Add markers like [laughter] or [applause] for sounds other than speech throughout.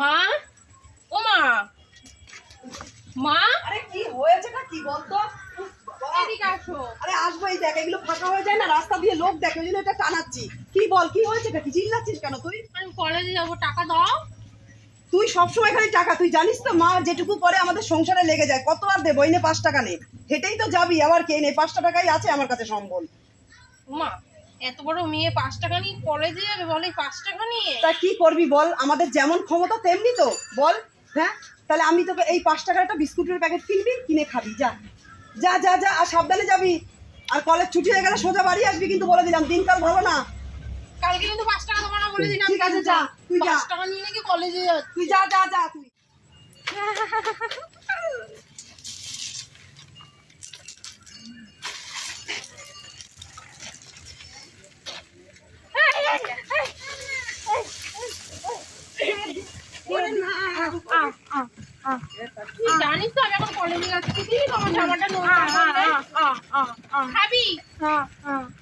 মা? ও মা। মা? আরে কি হয়েছেটা? কি বলতো? এদিকে আসো। আরে আসব এই দেখ এগুলো ফাঁকা হয়ে যায় না রাস্তা দিয়ে লোক দেখে ওই জন্য এটা টানাচ্ছি। কি বল কি হয়েছে কি চিল্লাচ্ছিস কেন তুই? আমি কলেজে যাব টাকা দাও। তুই সবসময় খালি টাকা তুই জানিস তো মা যেটুকু করে আমাদের সংসারে লেগে যায় কত আর দেবো পাঁচ টাকা নে। হেঁটেই তো যাবি আবার কে নে? পাঁচটা টাকাই আছে আমার কাছে সম্বল। মা এত বড় মেয়ে পাঁচ টাকা নিয়ে কলেজে যাবে বলে পাঁচ টাকা নিয়ে? তা কি করবি বল? আমাদের যেমন ক্ষমতা তেমনি তো। বল হ্যাঁ? তাহলে আমি তোকে এই পাঁচ টাকার একটা বিস্কুটের প্যাকেট কিনবি কিনে খাবি যা। যা যা যা আর সাবধানে যাবি। আর কলেজ ছুটি হয়ে গেলে সোজা বাড়ি আসবি কিন্তু বলে দিলাম দিনকাল ভালো না। কালকে কিন্তু পাঁচ টাকা দেবো না বলে দিলাম ঠিক আছে, যা, তুই যা। পাঁচ টাকা নিয়ে নাকি কলেজে যাচ্ছে। তুই যা যা যা তুই। [laughs] জানিস তো আমি এখন কলেজে যাচ্ছি তোমার জামাটা খাবি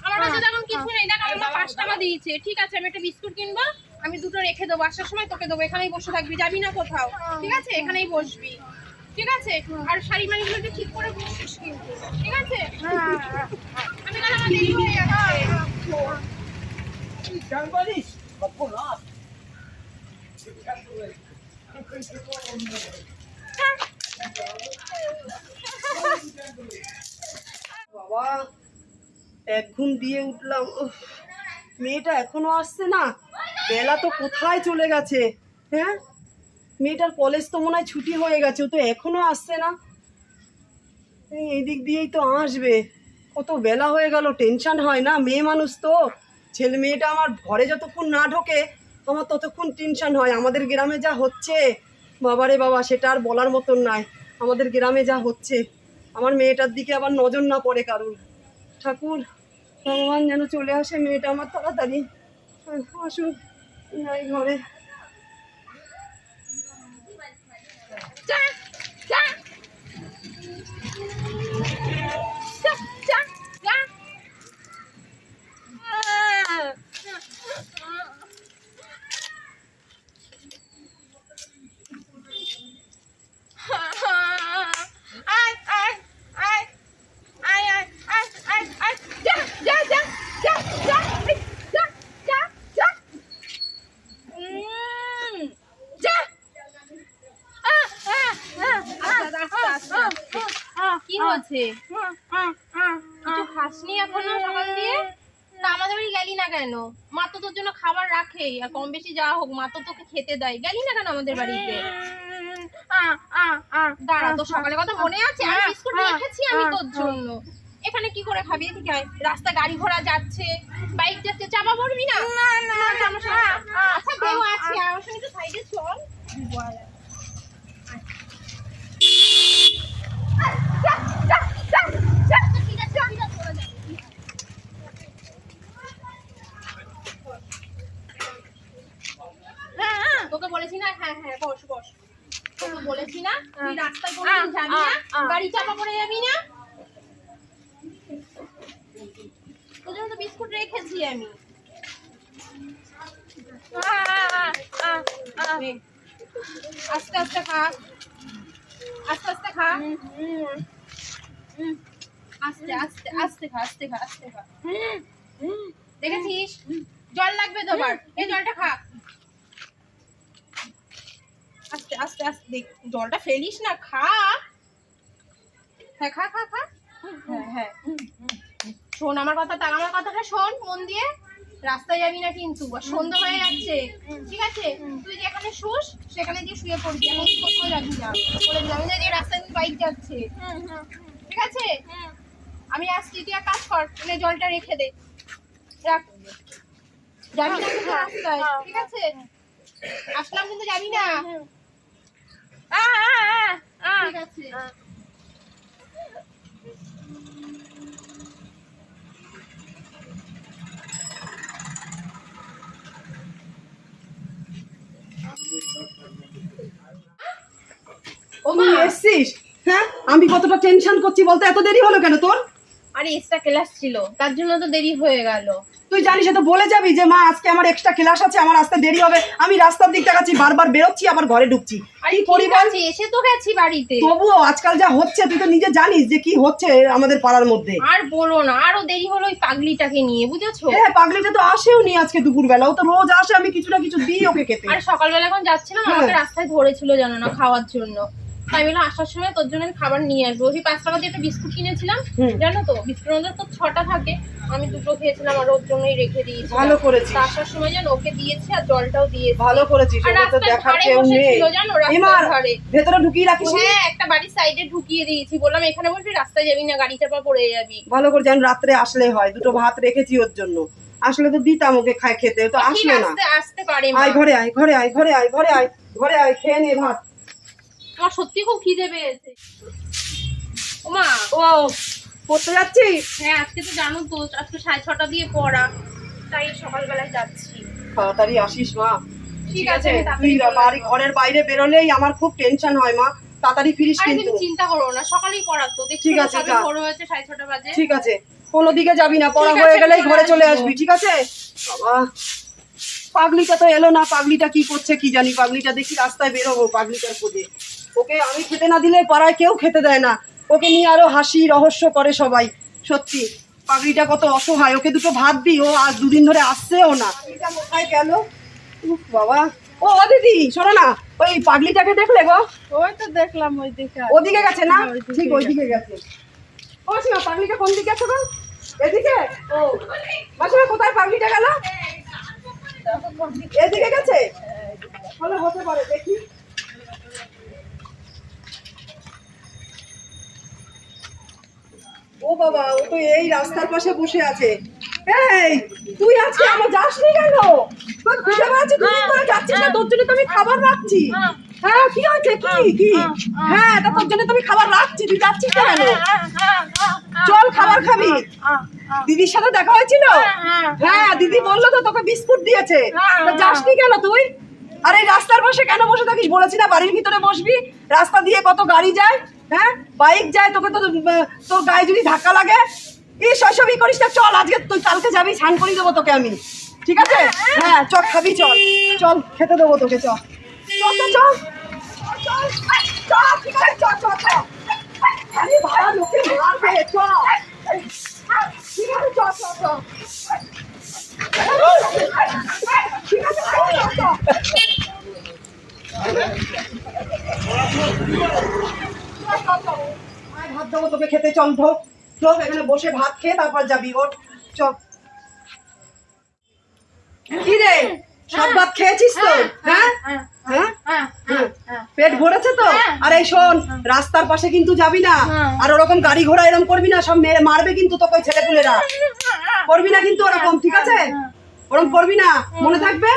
আমার কাছে তখন কিছু নেই দেখ আমার পাঁচ টাকা দিয়েছে ঠিক আছে আমি একটা বিস্কুট কিনবো আমি দুটো রেখে দেবো আসার সময় তোকে দেবো এখানেই বসে থাকবি যাবি না কোথাও ঠিক আছে এখানেই বসবি। ঠিক আছে? আর শাড়ি মাড়িগুলো ঠিক করে বসিস কিন্তু। ঠিক আছে? আমি আমার হয়ে বাবা, এক ঘুম দিয়ে উঠলাম মেয়েটা এখনও আসছে না। বেলা তো কোথায় চলে গেছে হ্যাঁ? মেয়েটার কলেজ তো মনে হয় ছুটি হয়ে গেছে, ও তো এখনও আসছে না। এই দিক দিয়েই তো আসবে। কত বেলা হয়ে গেল, টেনশন হয় না, মেয়ে মানুষ তো। ছেলে মেয়েটা আমার ঘরে যতক্ষণ না ঢোকে, আমার ততক্ষণ টেনশন হয়। আমাদের গ্রামে যা হচ্ছে, বাবারে বাবা, সেটা আর বলার মতন নয় আমাদের গ্রামে যা হচ্ছে, আমার মেয়েটার দিকে আবার নজর না পড়ে কারুর। ঠাকুর, ভগবান যেন চলে আসে মেয়েটা আমার তাড়াতাড়ি। আসুক, নাই ঘরে। কি হয়েছে কিছু খাসনি এখনও সকাল দিয়ে? তা আমাদের বাড়ি গেলি না কেন? মা তো তোর জন্য খাবার রাখে আর কম বেশি যা হোক মা তো তোকে খেতে দেয়। গেলি না কেন আমাদের বাড়িতে? দাঁড়া তো সকালে কথা মনে আছে? আমি বিস্কুট রেখেছি আমি তোর জন্য। এখানে কি করে খাবি? এদিকে আয়। রাস্তা গাড়ি ঘোড়া যাচ্ছে বাইক যাচ্ছে চাপা পড়বি না? সঙ্গে আচ্ছা দেও আছে আমার সঙ্গে তো সাইডে চল। যা, যা, যা, যা। ঠিক আছে, ঠিক আছে, চলে যা। তোকে বলেছি না? হ্যাঁ হ্যাঁ বস বস। তোকে বলেছি না? তুই রাস্তায় কোনোদিন যাবি না? গাড়ি চাপা পড়ে যাবি না? তোর জন্য তো বিস্কুট রেখেছি আমি। আস্তে আস্তে খা। আস্তে আস্তে খা। আস্তে আস্তে আস্তে খা আস্তে খা আস্তে খা। দেখেছিস? জল লাগবে তোমার। এই জলটা খা। আস্তে আস্তে আস্তে, দেখ, জলটা ফেলিস না, খা। হ্যাঁ খা খা খা। হ্যাঁ হ্যাঁ। শোন, আমার কথাটা আমার কথাটা শোন, মন দিয়ে। রাস্তায় যাবি না কিন্তু সন্ধ্যা হয়ে যাচ্ছে। ঠিক আছে? তুই যেখানে শুস, সেখানে গিয়ে শুয়ে পড়বি। এখন কোথাও যাবি না বলে দিলাম যে রাস্তায় বাইক যাচ্ছে। ঠিক আছে? আমি আসছি, তুই এক কাজ কর, এনে জলটা রেখে দে। রাখ। যাবি না রাস্তায়? ঠিক আছে? আসলাম কিন্তু যাবি না। হ্যাঁ আমি কতটা টেনশন করছি বলতে এত দেরি হলো কেন তোর আর এক্সট্রা ক্লাস ছিল তার জন্য তো দেরি হয়ে গেল তুই জানিস তো বলে যাবি যে মা আজকে আমার এক্সট্রা ক্লাস আছে আমার আসতে দেরি হবে। আমি রাস্তার দিক দেখাচ্ছি বারবার বেরোচ্ছি আবার ঘরে ঢুকছি। কি আছে, এসে তো গেছি বাড়িতে। তবুও আজকাল যা হচ্ছে তুই তো নিজে জানিস যে কি হচ্ছে আমাদের পাড়ার মধ্যে। আর বলো না আরও দেরি হলো ওই পাগলিটাকে নিয়ে বুঝেছ? হ্যাঁ পাগলিটা তো আসেও নি আজকে দুপুরবেলা। ও তো রোজ আসে আমি কিছু না কিছু দিই ওকে খেতে। আর সকালবেলা এখন যাচ্ছিলাম হ্যাঁ। আমাকে রাস্তায় ধরেছিল জানো না খাওয়ার জন্য। বললাম আসার সময় তোর জন্য আমি খাবার নিয়ে আসব। ওই পাঁচ টাকা দিয়ে একটা বিস্কুট কিনেছিলাম জানো তো? বিস্কুটের মধ্যে তো ছটা থাকে। আমি দুটো খেয়েছিলাম আর ওর জন্যই রেখে দিয়েছি ভালো করেছিস। তা আসার সময় যেন ওকে দিয়েছি আর জলটাও দিয়েছি। ভালো করেছিস আর তো ধারে কেউ নেই। বসেছিল জানো? রাস্তার ধারে ভেতরে ঢুকিয়ে রাখিস হ্যাঁ একটা বাড়ির সাইডে ঢুকিয়ে দিয়েছি। বললাম এখানে বসবি রাস্তায় যাবি না গাড়ি চাপা পড়ে যাবি। ভালো করে যেন রাত্রে আসলে হয়। দুটো ভাত রেখেছি ওর জন্য। আসলে তো দিতাম ওকে খায় খেতে তো আসলো না। আসতে আসতে পারে আয় ঘরে আয় ঘরে আয় ঘরে আয় ঘরে আয় ঘরে আয় খেয়ে নে ভাত। আমার সত্যি খুব খিদে পেয়েছে। ওমা। ও পড়তে যাচ্ছিস হ্যাঁ আজকে তো জানো তো আজকে সাড়ে ছটা দিয়ে পড়া। তাই সকালবেলায় যাচ্ছি। তাড়াতাড়ি আসিস মা। ঠিক আছে, তুই বাড়ি ঘরের বাইরে বেরোলেই আমার খুব টেনশন হয় মা। তাড়াতাড়ি ফিরিস কিন্তু। চিন্তা করো না সকালেই পড়াতো দেখছি ঠিক আছে, যা। ভোর হয়েছে সাড়ে ছটা বাজে। ঠিক আছে কোনো দিকে যাবি না পড়া হয়ে গেলেই ঘরে চলে আসবি ঠিক আছে? বাবা পাগলিটা তো এলো না পাগলিটা কি করছে কি জানি পাগলিটা দেখি রাস্তায় বেরোবো পাগলিটার খোঁজে। ওকে আমি খেতে না দিলে পাড়ায় কেউ খেতে দেয় না। ওকে নিয়ে আরও হাসি রহস্য করে সবাই। সত্যি পাগলিটা কত অসহায়। ওকে দুটো ভাত দিই ও আর দুদিন ধরে আসছেও না। এটা কোথায় গেল? বাবা। ও ও দিদি শোনো না। ওই পাগলিটাকে দেখলে গো? ওই তো দেখলাম ওই দিকে ওদিকে গেছে না? হ্যাঁ, ঠিক ওইদিকে গেছে। ও সীমা পাগলিটা কোন দিকে আছে গো? এদিকে? ও মাসিমা কোথায় পাগলিটা গেল? এদিকে গেছে? বলে হতে পারে দেখি। ও বাবা, ও তো এই রাস্তার পাশে বসে আছে। এই, তুই আজকে আমার যাসনি কেন? তুই খুঁজে বেড়াচ্ছি দুদিন ধরে যাচ্ছিস না, তোর জন্য তো আমি খাবার রাখছি। হ্যাঁ কি হয়েছে? কি কি? হ্যাঁ তা তোর জন্য তো আমি খাবার রাখছি, তুই যাচ্ছিস না কেন? চল খাবার খাবি। দিদির সাথে দেখা হয়েছিল? হ্যাঁ দিদি বলল তো তোকে বিস্কুট দিয়েছে। যাসনি কেন তুই? আর, রাস্তার পাশে কেন বসে থাকিস? বলেছি না বাড়ির ভিতরে বসবি। রাস্তা দিয়ে কত গাড়ি যায়? হ্যাঁ? বাইক যায়, তোকে তো তোর গায়ে যদি ধাক্কা লাগে, এই শৈশবই করিস না, চল, আজকে তুই কালকে যাবি, স্নান করিয়ে দেবো তোকে আমি। ঠিক আছে? হ্যাঁ চ খাবি, চল। চল, খেতে দেবো তোকে, চল। চল চল চল। চল ঠিক আছে চল চল চল। আরে বাবা লোকে মারবে, চল। ঠিক আছে, চল চল চল। ঠিক আছে চল চল। আয় ভাত দেবো তোকে খেতে চল ঢোক ঢোক এখানে বসে ভাত খেয়ে তারপর যাবি ওর চল। কি রে? সব ভাত খেয়েছিস তো? হ্যাঁ হ্যাঁ পেট ভরেছে তো? আর এই শোন রাস্তার পাশে কিন্তু যাবি না। আর ওরকম গাড়ি ঘোড়া এরকম করবি না সব মেরে মারবে কিন্তু তোকে ওই ছেলেপুলেরা। করবি না কিন্তু ওরকম ঠিক আছে? ওরকম করবি না মনে থাকবে?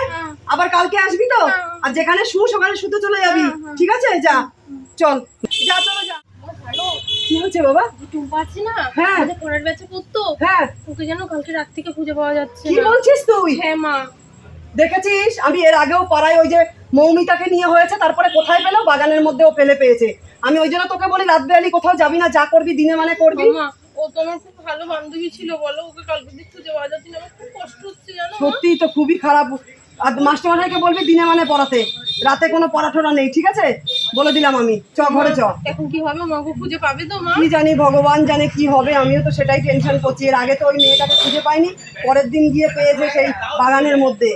আবার কালকে আসবি তো? আর যেখানে শু সেখানে শুতে চলে যাবি। ঠিক আছে? যা। চল। যা চলো যা। কি হয়েছে বাবা? টুম্পা আছে না হ্যাঁ। আমাদের পরের ব্যাচে পড়তো হ্যাঁ। ওকে যেন কালকে রাত থেকে খুঁজে পাওয়া যাচ্ছে কি বলছিস তুই? হ্যাঁ মা। দেখেছিস? আমি এর আগেও পাড়ায় ওই যে মৌমিতাকে নিয়ে হয়েছে তারপরে কোথায় পেল? বাগানের মধ্যে ও ফেলে পেয়েছে। আমি ওই জন্য তোকে বলি রাত বেরালি কোথাও যাবি না যা করবি দিনে মানে করবি। মা ও তো আমার খুব ভালো বান্ধবী ছিল বলো ওকে কালকে দিক খুঁজে পাওয়া যাচ্ছে না। আমার খুব কষ্ট হচ্ছে জানো মা? সত্যি তো খুবই খারাপ। আর মাস্টারমশাইকে বলবি দিনে মানে পড়াতে। রাতে কোনো পড়াঠোরা নেই ঠিক আছে? বলে দিলাম আমি। চ ঘরে চ। এখন কি হবে? মাকে খুঁজে পাবে তো মা? কি জানি ভগবান জানে কি হবে। আমিও তো সেটাই টেনশন করছি। এর আগে তো ওই মেয়েটাকে খুঁজে পাইনি। পরের দিন গিয়ে পেয়েছে সেই বাগানের মধ্যে।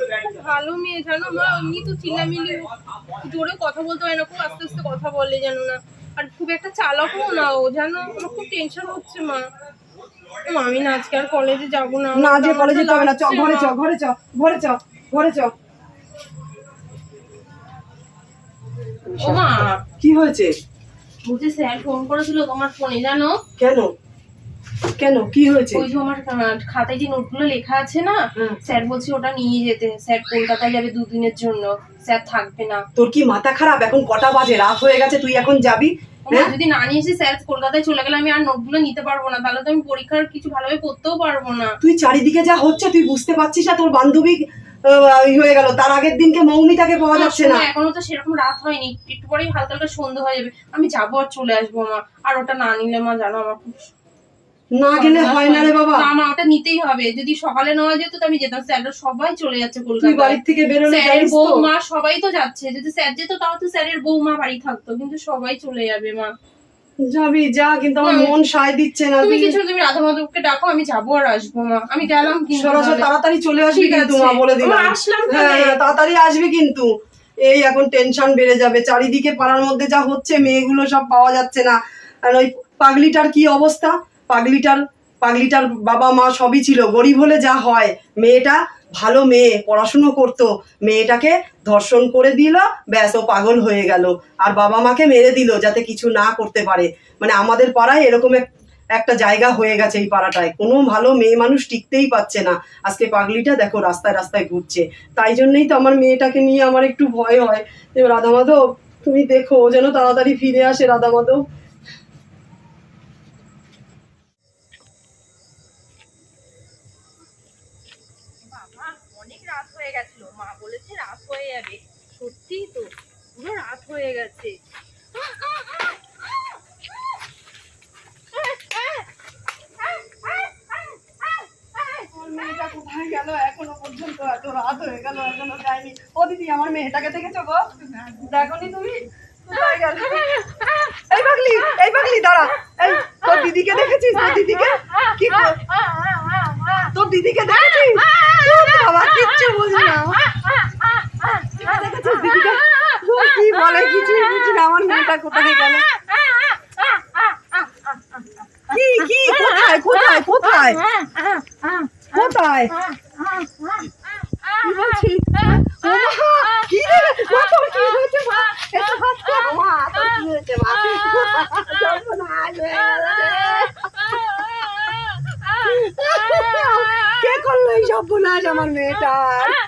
ভালো মেয়ে জানো মা? এমনি তো চিল্লামিল্লি জোরে কথা বলতে হয় না খুব আস্তে আস্তে কথা বলে জানো না। আর খুব একটা চালাকও না ও জানো? আমার খুব টেনশন হচ্ছে মা। আমি না আজকে আর কলেজে যাব না। না যে কলেজে যেতে হবে না। চ ঘরে চ ঘরে চ ঘরে চ। ঘরে চ কি হয়েছে? বলছে স্যার ফোন করেছিল তোমার ফোনে জানো? কেন? কেন? কি হয়েছে? ওই যে আমার খাতায় যে নোটগুলো লেখা আছে না স্যার বলছে ওটা নিয়ে যেতে। স্যার কলকাতায় যাবে দুদিনের জন্য। স্যার থাকবে না। তোর কি মাথা খারাপ? এখন কটা বাজে? রাত হয়ে গেছে তুই এখন যাবি? হ্যাঁ? যদি না নিয়ে এসে স্যার কলকাতায় চলে গেলে আমি আর নোটগুলো নিতে পারব না। তাহলে তো আমি পরীক্ষার কিছু ভালোভাবে করতেও পারব না। তুই চারিদিকে যা হচ্ছে তুই বুঝতে পারছিস না তোর বান্ধবী হয়ে গেল। তার আগের দিনকে মৌমিতাকে পাওয়া যাচ্ছে না। এখনও তো সেরকম রাত হয়নি। একটু পরেই হালকা হালকা হয়ে যাবে। আমি যাব আর চলে আসব মা আর ওটা না নিলে মা জানো আমার খুব না গেলে হয় না রে বাবা। না মা ওটা নিতেই হবে। যদি সকালে নেওয়া যেত তো আমি যেতাম। স্যাররা সবাই চলে যাচ্ছে তুই কলকাতায়। বাড়ির থেকে বেরোলে স্যারের তো। বৌমা সবাই তো যাচ্ছে। যদি স্যার যেত তাও তো স্যারের বৌমা বাড়ি থাকতো। কিন্তু সবাই চলে যাবে মা। যাবি যা কিন্তু আমার মন সায় দিচ্ছে না তুমি কিছু তুমি রাধা মাধবকে ডাকো আমি যাব আর আসব মা। আমি গেলাম কিন্তু তাড়াতাড়ি চলে আসবি কিন্তু মা বলে দিলাম। আসলাম হ্যাঁ হ্যাঁ, তাড়াতাড়ি আসবি কিন্তু। এই এখন টেনশন বেড়ে যাবে চারিদিকে পাড়ার মধ্যে যা হচ্ছে মেয়েগুলো সব পাওয়া যাচ্ছে না। আর ওই পাগলিটার কি অবস্থা? পাগলিটার পাগলিটার বাবা মা সবই ছিল গরিব হলে যা হয়। মেয়েটা ভালো মেয়ে, পড়াশুনো করতো, মেয়েটাকে ধর্ষণ করে দিল, ব্যাস ও পাগল হয়ে গেল। আর বাবা মাকে মেরে দিল যাতে কিছু না করতে পারে। মানে আমাদের পাড়ায় এরকম এক- একটা জায়গা হয়ে গেছে এই পাড়াটায়। কোনো ভালো মেয়ে মানুষ টিকতেই পাচ্ছে না। আজকে পাগলিটা দেখো রাস্তায় রাস্তায় ঘুরছে। তাই জন্যই তো আমার মেয়েটাকে নিয়ে আমার একটু ভয় হয়। রাধা মাধব তুমি দেখো যেন তাড়াতাড়ি ফিরে আসে রাধা মাধব বাবা অনেক রাত হয়ে গেছিল মা বলেছে রাত হয়ে যাবে সত্যি তো। পুরো রাত হয়ে গেছে। তুমি? এই এই এই, তোর দিদিকে দেখেছিস? তোর দিদিকে? দিদিকে দেখেছিস? বাবা কিচ্ছু ও কি বলে? না আমার কোথায় কোথায় কোথায় কোথায়? কোথায়? আমার মেয়েটার?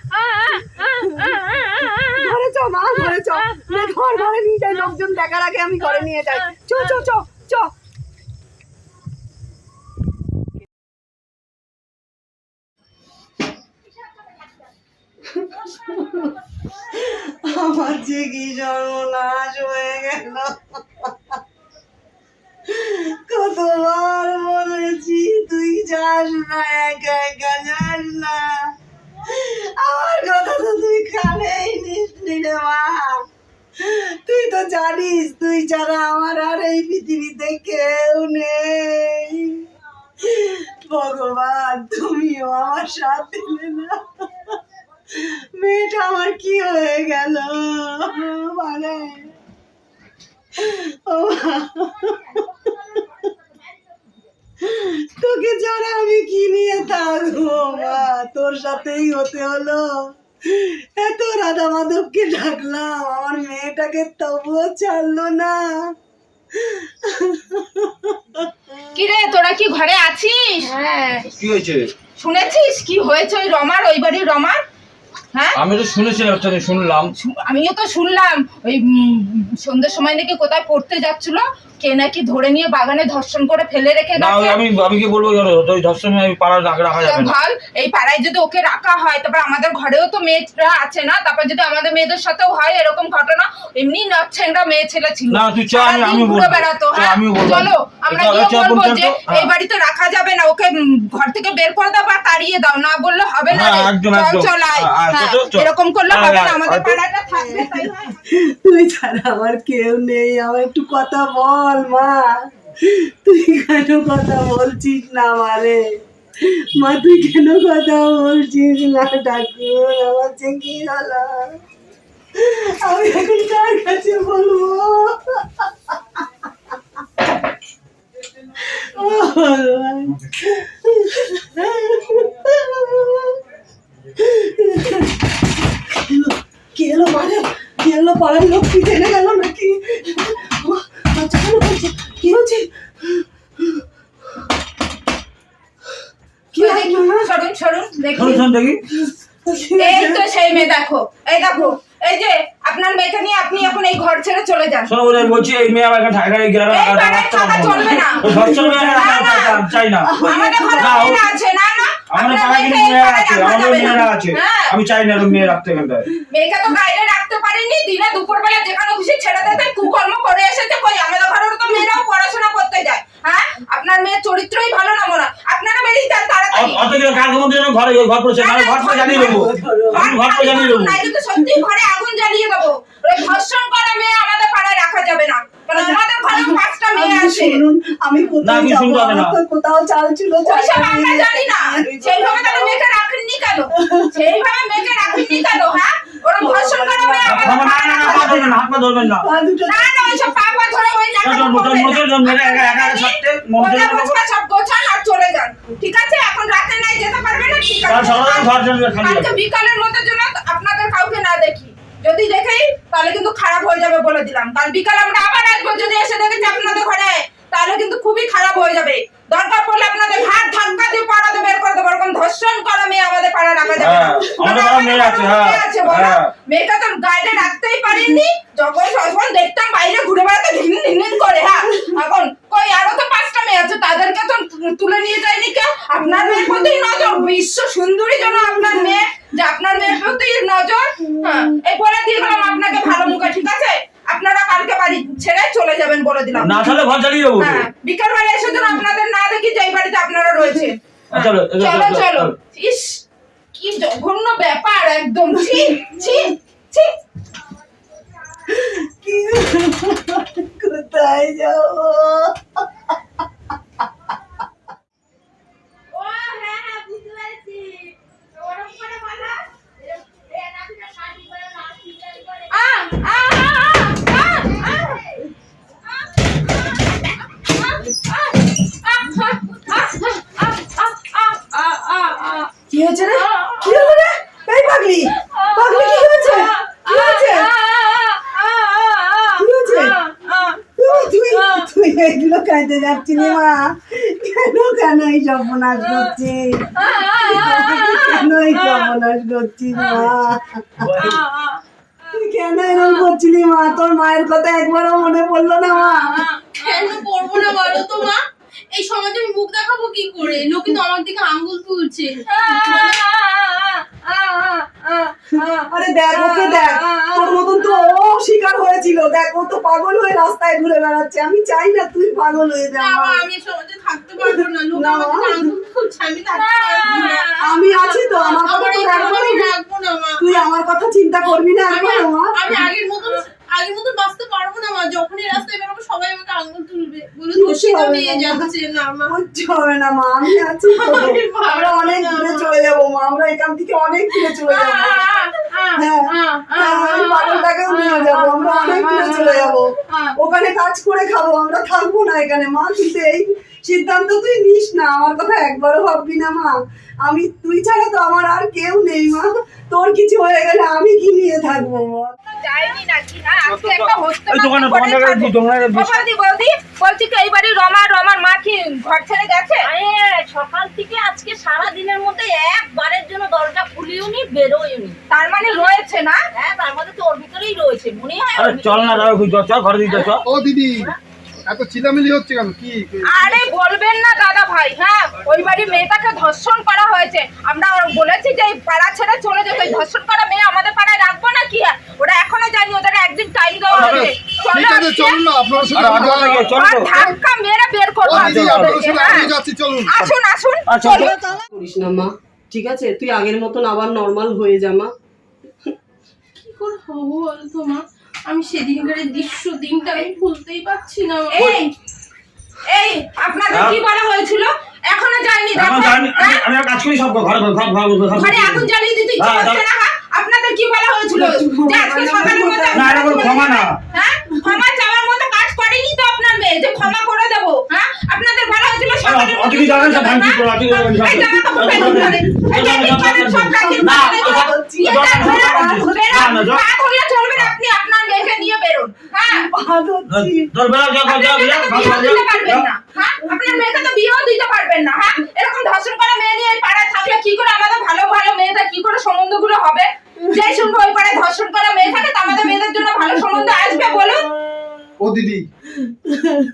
চ মা ঘরে চ নে, ঘর ঘরে নিয়ে যাই লোকজন দেখার আগে আমি ঘরে নিয়ে যাই। চ চ চ চ। আমার যে কি সর্বনাশ হয়ে গেল। কতবার বলেছি তুই যাস না একা একা যাস না। আমার কথা তো তুই কানেই নিসনি রে মা। তুই তো জানিস, তুই ছাড়া আমার আর এই পৃথিবীতে কেউ নেই। ভগবান, তুমিও আমার সাথ না মেয়েটা আমার কি হয়ে গেল? মানে ও। তোকে ছাড়া আমি কি নিয়ে থাকব মা? তোর সাথেই হতে হলো। এত রাধা মাধবকে ডাকলাম আমার মেয়েটাকে তবুও ছাড়লো না। কিরে তোরা কি ঘরে আছিস? হ্যাঁ। কি হয়েছে? শুনেছিস কি হয়েছে ওই রমার ওই বাড়ির রমার? হ্যাঁ আমি তো শুনেছিলাম শুনলাম আমিও তো শুনলাম ওই সন্ধ্যের সময় নাকি কোথায় পড়তে যাচ্ছিল কে নাকি ধরে নিয়ে বাগানে ধর্ষণ করে ফেলে রেখে গেছে আমি আমি কি বলব ওই ধর্ষণে আমি পাড়া রাখা রাখা যাবে না ভালো এই পাড়ায় যদি ওকে রাখা হয় তারপর আমাদের ঘরেও তো মেয়েরা আছে না তারপর যদি আমাদের মেয়েদের সাথেও হয় এরকম ঘটনা এমনি নচ্ছেংরা মেয়ে ছেলে ছিল না, তুই চল, আমি- ঘুরে বলব। বেড়াতো হ্যাঁ বলব। চলো আমরা গিয়ে বলব যে হ্যাঁ। এই বাড়িতে রাখা যাবে না ওকে ঘর থেকে বের করে দাও বা তাড়িয়ে দাও না বললে হবে না একদম, চল, একদম। চল আয়। এরকম করলে হ্যাঁ, হবে না হ্যাঁ, আমাদের পাড়াটা থাকবে তাই না? তুই ছাড়া আমার কেউ নেই আমার একটু কথা বল মা। তুই কেন কথা বলছিস না আমারে? মা তুই কেন কথা বলছিস না ঠাকুর? আমার যে কি হলো? আমি এখন কার কাছে বলব? ও ভগবান। কি এলো পাড়ার কি পাড়ার লোক কি জেনে গেল নাকি? ও, বাচ্চা কেন বলছে? কি হচ্ছে? কি? সরুন সরুন দেখি। শোন শোন দেখি। কি এই তো সেই মেয়ে দেখো এই দেখো এই যে আপনার মেয়েকে নিয়ে আপনি এখন এই ঘর ছেড়ে চলে যান। বলে বলছি এই মেয়ে আমার এখানে ঢাকা গ্রামে এই রাখা বাড়ির রাখতে থাকা চলবে না। ওই ধর্ষণ না, রাখা না। রাখা চাই না। আমাদের ঘরে না, ও- মেয়েরা আছে না? না কিন্তু মেয়েকে মেয়েরা আছে আমাদের মেয়েরা আছে। আমি চাই না এরকম মেয়ে রাখতে এখানটায় মেয়েকে তো বাইরে রাখতে পারিনি দিনে দুপুর বেলা যেখানে খুশি ছেড়ে দেবেন কুকর্ম করে এসেছে কই? আমাদের ঘরের তো মেয়েরাও পড়াশোনা করতে যায় হ্যাঁ? আপনার মেয়ের চরিত্রই ভালো না মনে আপনারা বেরিয়ে যান তাড়াতাড়ি। অত- কালকে মধ্যে যেন ঘরে ঘর পড়ছে আমি ঘর পড়ে জানিয়ে দেবো। আমি ঘর পড়ে জানিয়ে দেবো নাই কিন্তু সত্যি ঘরে আগুন জ্বালিয়ে দেবো। ওই ধর্ষণ করা মেয়ে আমাদের পাড়ায় রাখা যাবে না। আমাদের ঘরে পাঁচটা মেয়ে আছে। আমি কোথায় না, কিছু যাব শুনতে হবে না। কোথাও চাল ছিল ওইসব আমরা জানি না। সেইভাবে তাহলে মেয়েকে রাখেননি কেন? সেইভাবে মেয়েকে রাখেননি কেন হ্যাঁ? ওরা ধর্ষণ করা মেয়ে আমাদের আমার না না পাড়ায় না রাখা পা ধরবেন না। না হাত পা ধরবেন না। না না ওইসব পা পা ধরে ওই নাটক চল, চল, করবেন চল, চল, না। একা একা সত্যি মন গোছা সব গোছান আর চলে যান। ঠিক আছে? এখন রাতে নাই যেতে পারবে না? ঠিক আছে। কালকে বিকালের মধ্যে যেন আপনাদের কাউকে না দেখি। যদি দেখেই তাহলে কিন্তু খারাপ হয়ে যাবে বলে দিলাম। কাল বিকাল আমরা আবার আসব যদি এসে দেখেছি আপনাদের ঘরে তাহলে কিন্তু খুবই খারাপ হয়ে যাবে। দরকার পড়লে আপনাদের হাত ধাক্কা দিয়ে পাড়াতে বের করে দেবো। ধর্ষণ করা মেয়ে আমাদের পাড়া রাখা যাবে না। হ্যাঁ, আমাদের আছে, আছে বলো? হ্যাঁ। মেয়েটা তো গাইডে রাখতেই পারিনি। যখন যখন দেখতাম বাইরে ঘুরে বেড়াতে ঘিন ঘিন করে হ্যাঁ। এখন কই আরও তো পাঁচটা মেয়ে আছে তাদেরকে তো তুলে নিয়ে যায়নি কেউ? আপনার মেয়ের প্রতি নজর। বিশ্ব সুন্দরী জন্য আপনার মেয়ে যে আপনার মেয়ের প্রতি নজর। হ্যাঁ এই বলে আপনাকে ভালো মুখে ঠিক আছে? আপনারা কালকে বাড়ি ছেড়ে চলে যাবেন বলে দিলাম। না তাহলে ঘর চালিয়ে দেবো হ্যাঁ বিকাল বেলা এসে যেন আপনাদের না দেখি যে বাড়িতে আপনারা রয়েছে। চলো, চলো। চলো। ইস কি জঘন্য ব্যাপার একদম। ছি ছি ছি। কোথায় যাব ও হ্যাঁ হ্যাঁ বুঝতে পেরেছি ওরকম করে বলা এ নাচটা শাড়ি পরে নাচ ফিল্টার করে আ আ আ কি হয়েছে রে কি হলো রে এই পাগলি পাগলি কি হয়েছে কি হয়েছে কি হয়েছে ও, তুই তুই এগুলো খাইতে যাচ্ছিলি মা। কেন কেন এই সর্বনাশ করছিস কেন এই সর্বনাশ করছিস মা? কেন এরকম করছিলি মা? তোর মায়ের কথা একবারও মনে পড়ল না মা। কেন করব না বলো তো মা? এই সমাজে আমি মুখ দেখাবো কি করে? লোক কিন্তু আমার দিকে আঙ্গুল তুলছে। আরে দেখ ওকে দেখ তোর মতন তো ও শিকার হয়েছিল। দেখ ও তো পাগল হয়ে রাস্তায় ঘুরে বেড়াচ্ছে। আমি চাই না তুই পাগল হয়ে যা আমি সমাজে থাকতে পারব না। লোক আমি আমি আছি তো আমার কথা তুই আমার কথা চিন্তা করবি না আমি আগের মতন আগের মতন বাঁচতে পারব না মা। যখনই রাস্তায় বেরোবো সবাই আমাকে আঙ্গুল তুলবে। বলে মেয়ে যাচ্ছে না মা। কিচ্ছু হবে না মা। আমি আছি তো। [laughs] আমরা অনেক দূরে চলে যাব মা। আমরা এখান থেকে অনেক দূরে চলে যাব। ওখানে কাজ করে খাব। আমরা থাকব না এখানে। মা কিন্তু এই সিদ্ধান্ত তুই নিস না আমার কথা একবারও ভাববি না মা। আমি তুই ছাড়া তো আমার আর কেউ নেই মা। তোর কিছু হয়ে গেলে আমি কি নিয়ে থাকব বলছি এই রমা রমার মা কি ঘর ছেড়ে গেছে? সকাল থেকে আজকে সারা দিনের মধ্যে একবারের জন্য দরজা তার মানে রয়েছে না? হ্যাঁ তার মধ্যে তো ওর ভিতরেই রয়েছে মনে হয় চল না চল ঘরে দিয়ে চল ও দিদি। এত চিলামিলি হচ্ছে কেন? কি আরে বলবেন না দাদা ভাই হ্যাঁ? ওই বাড়ি মেয়েটাকে ধর্ষণ করা হয়েছে। আমরা বলেছি যে পাড়া ছেড়ে চলে যেতে। ওই ধর্ষণ করা মেয়ে আমাদের পাড়ায় রাখব না কি? ওরা এখনও জানি ওদের একদিন টাইম দেওয়া হয়েছে। ঠিক আছে না আপনার সাথে ধাক্কা মেরে বের করব। হ্যাঁ। চলুন। আসুন আসুন আচ্ছা চলুন। করিস না মা। ঠিক আছে তুই আগের মতন আবার নর্মাল হয়ে যা মা। কি করে হব বলো তো মা? আমি সেদিনকার এই দৃশ্য দিনটা আমি ভুলতেই পারছি না। এই এই আপনাদের হ্যাঁ? কি বলা হয়েছিল? এখনও যায়নি এখন দেখো জানি আমি কাজ করি সব ঘরে ঘরে ঘর ঘর ঘর আগুন জ্বালিয়ে দিতে ইচ্ছে হ্যাঁ, করছে না হ্যাঁ? আপনাদের কি বলা হয়েছিল? যে আজকে সকালের মধ্যে না এটা কোনো ক্ষমা না হ্যাঁ? ক্ষমা চাওয়ার মতো কাজ করেনি তো আপনার মেয়ে যে ক্ষমা করে দেব হ্যাঁ আপনাদের ভালো হয়েছিল সকালের অত কিছু সব ভাঙচুর করে অত কিছু সব এই জামা কাপড় বের করে। এই যে এই সব না কান ধরে জল- বেরোন। না, না, ধরলে চলবে না, আপনি আপনার মেয়েকে নিয়ে বেরোন হ্যাঁ পা ধরছি। যা পারবেন না হ্যাঁ আপনার মেয়েকে তো বিয়েও দিতে পারবেন না হ্যাঁ এরকম ধর্ষণ করা মেয়ে নিয়ে এই পাড়ায় থাকলে কি করে আমাদের ভালো ভালো মেয়েদের কি করে সম্বন্ধগুলো হবে যে শুনব ওই পাড়ায় ধর্ষণ করা মেয়ে থাকে তো আমাদের মেয়েদের জন্য ভালো সম্বন্ধ আসবে বলুন ও দিদি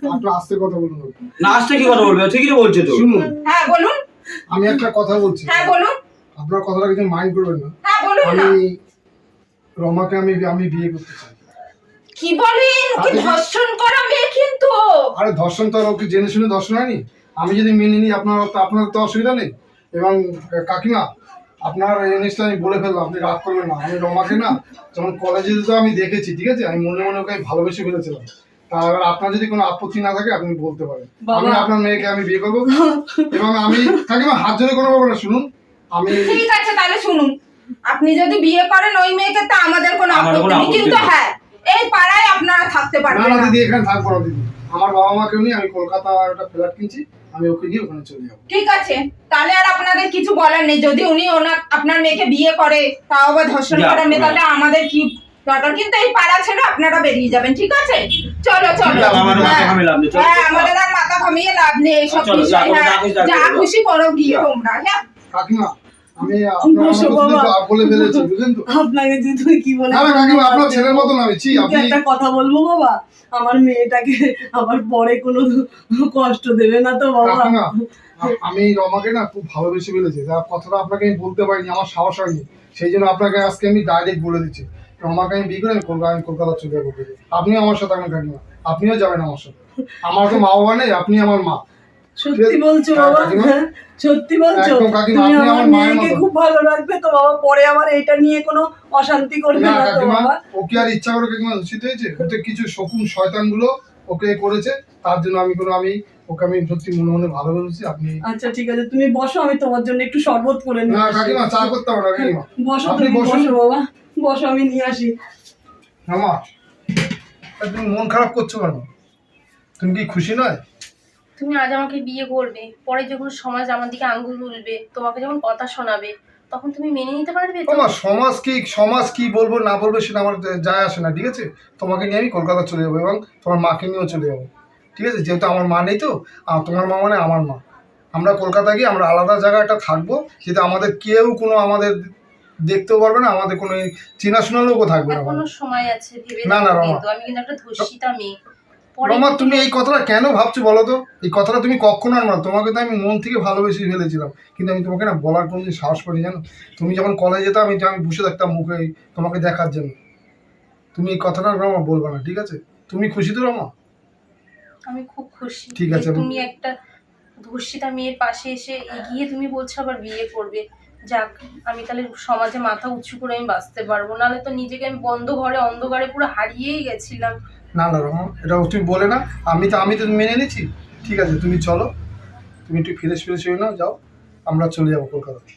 একটু আস্তে কথা বলুন না। আসতে কি কথা বলবে? ঠিকই তো বলছে তো। শুনুন। হ্যাঁ বলুন। আমি একটা কথা বলছি। হ্যাঁ বলুন। আপনার কথাটা কিছু মাইন্ড করবেন না। হ্যাঁ বলুন না। আমি রমাকে আমি আমি বিয়ে করতে চাই। কি বলেন কি ধর্ষণ করা মেয়ে কিন্তু। আরে ধর্ষণ তো আর ওকে জেনে শুনে ধর্ষণ হয়নি। আমি যদি মেনে নিই আপনার তো আপনার তো অসুবিধা নেই। এবং কাকিমা আপনার এই জিনিসটা আমি বলে ফেললাম আপনি রাগ করবেন না। আমি রমাকে না যখন কলেজে তো আমি দেখেছি ঠিক আছে? আমি মনে মনে ওকে ভালোবেসে ফেলেছিলাম। এবার আপনার যদি কোনো আপত্তি না থাকে আপনি বলতে পারেন। আমি আপনার মেয়েকে আমি বিয়ে করব। এবং আমি কাকিমা হাত জোরে কোনো ব্যাপার না শুনুন। আমি ঠিক আছে তাহলে শুনুন। আপনি যদি বিয়ে করেন ওই মেয়েকে তো আমাদের কোনো আপত্তি নেই। কিন্তু হ্যাঁ এই পাড়ায় আপনারা থাকতে পারবেন না দিদি এখানে থাকব না দিদি। আমার বাবা মাকেও নিয়ে আমি কলকাতা একটা ফ্ল্যাট কিনছি আমি ওকে নিয়ে ওখানে চলে যাব। ঠিক আছে তাহলে আর আপনাদের কিছু বলার নেই। যদি উনি ওনার আপনার মেয়েকে বিয়ে করে তাও আবার ধর্ষণ করা মেয়ে তাহলে আমাদের কি দরকার কিন্তু এই পাড়া ছেড়ে আপনারা বেরিয়ে যাবেন ঠিক আছে? চলো চলো। হ্যাঁ। ঘামিয়ে লাভ নেই, চলো। হ্যাঁ আমাদের আর মাথা ঘামিয়ে লাভ নেই এইসব বিষয় হ্যাঁ। যা খুশি করো। গিয়ে তোমরা হ্যাঁ। কাকিমা আমি আপনার বসো আমার তো বাবা। বলে ফেলেছি বুঝলেন তো? আপনাকে তুই কি বলে না না কাকিমা আপনার ছেলের মতন আমি ছি আপনি একটা কথা বলব বাবা? আমার মেয়েটাকে আবার পরে কোনো কষ্ট দেবে না তো বাবা। আমি রমাকে না খুব ভালোবেসে ফেলেছি। কথাটা আপনাকে আমি বলতে পারিনি আমার সাহস হয়নি। সেই জন্য আপনাকে আজকে আমি ডাইরেক্ট বলে দিচ্ছি। রমাকে আমি বিয়ে করে আমি কলকাতা আমি কলকাতা চলে যাব আপনিও আমার সাথে আমার কাকিমা আপনিও যাবেন আমার সাথে। আমার তো মা বাবা নেই আপনি আমার মা। সত্যি বলছো বাবা? সত্যি বলছো? তুমি আমার মেয়েকে খুব ভালো রাখবে তো বাবা পরে আমার এটা নিয়ে কোনো অশান্তি করবে না তো বাবা। ওকে আর ইচ্ছা করে কাকিমা হয়েছে? ওতে কিছু শকুন শয়তানগুলো ওকে করেছে তার জন্য আমি কোনো আমি ওকে আমি সত্যি মনে মনে ভালোবেসেছি আপনি আচ্ছা ঠিক আছে তুমি বসো আমি তোমার জন্য একটু শরবত করে নিই না কাকিমা চা করতে হবে না কাকিমা। বসো আপনি তুমি বসো বাবা বসো আমি নিয়ে আসি। মামা তুমি মন খারাপ করছ কেন? তুমি কি খুশি নয়? তুমি আজ আমাকে বিয়ে করবে পরে যখন সমাজ আমার দিকে আঙ্গুল তুলবে তোমাকে যখন কথা শোনাবে তখন তুমি মেনে নিতে পারবে তোমার সমাজ কি সমাজ কি বলব না বলব সেটা আমার যায় আসে না ঠিক আছে? তোমাকে নিয়ে আমি কলকাতা চলে যাব এবং তোমার মাকে নিয়েও চলে যাব। ঠিক আছে? যেহেতু আমার মা নেই তো তোমার মা মানে আমার মা। আমরা কলকাতা গিয়ে আমরা আলাদা জায়গাটা থাকব যেটা আমাদের কেউ কোনো আমাদের দেখতেও পারবে না আমাদের কোনো চেনাশোনা লোকও থাকবে না আমাদের। সময় আছে না, না, রমা। আমি কিন্তু একটা ধর্ষিতা মেয়ে। রমা তুমি এই কথাটা কেন ভাবছ বলো তো? এই কথাটা তুমি কখনো আর না। তোমাকে তো আমি মন থেকে ভালোবেসে ফেলেছিলাম। কিন্তু আমি তোমাকে না বলার কোনো সাহস করি জানো? তুমি যখন কলেজে যেতাম আমি আমি বসে থাকতাম মুখে তোমাকে দেখার জন্য। তুমি এই কথাটা রমা বলবে না ঠিক আছে? তুমি খুশি তো রমা? আমি খুব খুশি। ঠিক আছে, তুমি একটা ধর্ষিতা মেয়ের পাশে এসে এগিয়ে তুমি বলছো আবার বিয়ে করবে। যাক আমি তাহলে সমাজে মাথা উঁচু করে আমি বাঁচতে পারব। নাহলে তো নিজেকে আমি বন্ধ ঘরে অন্ধকারে পুরো হারিয়েই গেছিলাম। না না রমা এটা তুমি বলে না। আমি তো আমি তো মেনে নিচ্ছি ঠিক আছে তুমি চলো। তুমি একটু ফ্রেশ ফ্রেশ হয়ে নাও যাও। আমরা চলে যাব কলকাতা আছে।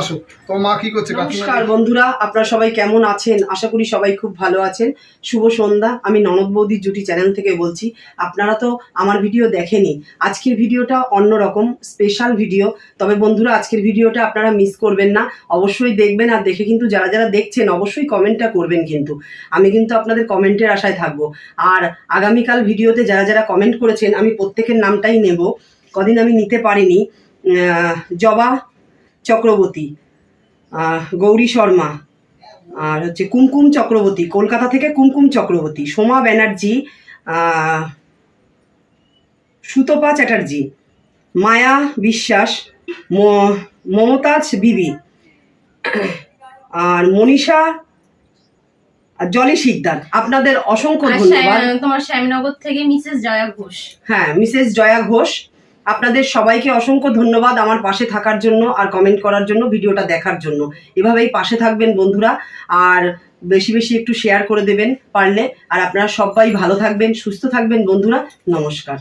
আসো তোমার মা কি করছে? নমস্কার বন্ধুরা আপনারা সবাই কেমন আছেন? আশা করি সবাই খুব ভালো আছেন। শুভ সন্ধ্যা আমি ননদ বৌদির জুটি চ্যানেল থেকে বলছি আপনারা তো আমার ভিডিও দেখেনি। আজকের ভিডিওটা অন্যরকম স্পেশাল ভিডিও তবে বন্ধুরা আজকের ভিডিওটা আপনারা মিস করবেন না। অবশ্যই দেখবেন আর দেখে কিন্তু যারা যারা দেখছেন অবশ্যই কমেন্টটা করবেন কিন্তু। আমি কিন্তু আপনাদের কমেন্টের আশায় থাকব। আর আগামীকাল ভিডিওতে যারা যারা কমেন্ট করেছেন আমি প্রত্যেকের নামটাই নেব। কদিন আমি নিতে পারিনি। জবা চক্রবর্তী গৌরী শর্মা আর হচ্ছে কুমকুম চক্রবর্তী কলকাতা থেকে কুমকুম চক্রবর্তী সোমা ব্যানার্জি আহ, সুতপা চ্যাটার্জি মায়া বিশ্বাস মমতাজ বিবি আর মনীষা আর জলি শিকদার। আপনাদের অসংখ্য ধন্যবাদ। তোমার শ্যামনগর থেকে মিসেস জয়া ঘোষ। হ্যাঁ মিসেস জয়া ঘোষ। আপনাদের সবাইকে অসংখ্য ধন্যবাদ আমার পাশে থাকার জন্য আর কমেন্ট করার জন্য, ভিডিওটা দেখার জন্য। এভাবেই পাশে থাকবেন বন্ধুরা, আর বেশি বেশি একটু শেয়ার করে দেবেন পারলে। আর আপনারা সবাই ভালো থাকবেন, সুস্থ থাকবেন বন্ধুরা, নমস্কার।